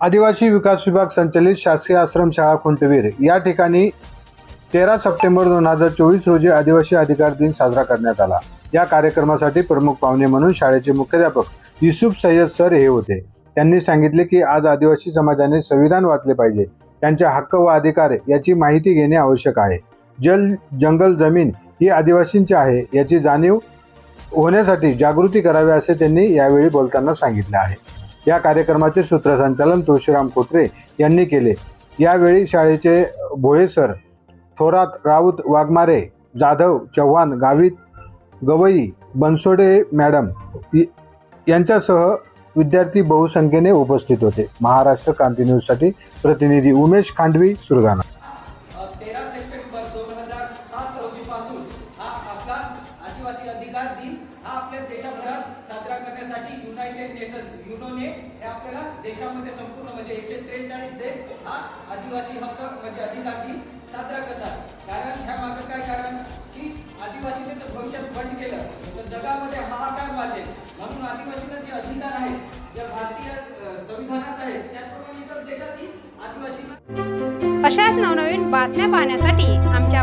आदिवासी विकास विभाग संचलित शासकीय आश्रमशाळा कुंटवीर खुंटवीर. या ठिकाणी तेरा सप्टेंबर दोन हजार चोवीस रोजी आदिवासी अधिकार दिन साजरा करण्यात आला. या कार्यक्रमासाठी प्रमुख पाहुणे म्हणून शाळेचे मुख्याध्यापक युसुफ सय्यद सर हे होते. त्यांनी सांगितले की आज आदिवासी समाजाने संविधान वाचले पाहिजे. त्यांचे हक्क व अधिकार याची माहिती घेणे आवश्यक आहे. जल जंगल जमीन ही आदिवासींची आहे याची जाणीव होण्यासाठी जागृती करावी असे त्यांनी यावेळी बोलताना सांगितले आहे. या कार्यक्रमाचे सूत्रसंचालन तुळशीराम कोत्रे यांनी केले. यावेळी शाळेचे भोये सर थोरात राऊत वाघमारे जाधव चव्हाण गावित गवई बनसोडे मॅडम यांच्यासह विद्यार्थी बहुसंख्येने उपस्थित होते. महाराष्ट्र क्रांती न्यूजसाठी प्रतिनिधी उमेश खांडवी सुरगाणा. तेरा सप्टेंबर दोन हजार सात रोजीपासून हा आदिवासी अधिकार दिन हा आपल्या देशभरात साजरा करण्यासाठी युनायटेड नेशन्स युनोने हे आपल्याला देशामध्ये संपूर्ण म्हणजे एकशे त्रेचाळीस देश हा आदिवासी हक्क म्हणजे अधिकार दिन साजरा करतात. कारण ह्या मागं काय कारण? की आदिवासीने जर भविष्यात बंद केलं तर जगामध्ये हाहाकार वाजेल म्हणून आदिवासीला जे अधिकार आहेत जे भारतीय संविधानात आहेत त्याचप्रमाणे इतर देशातील आदिवासींना अशाच नवनवीन बातम्या पाहण्यासाठी आमच्या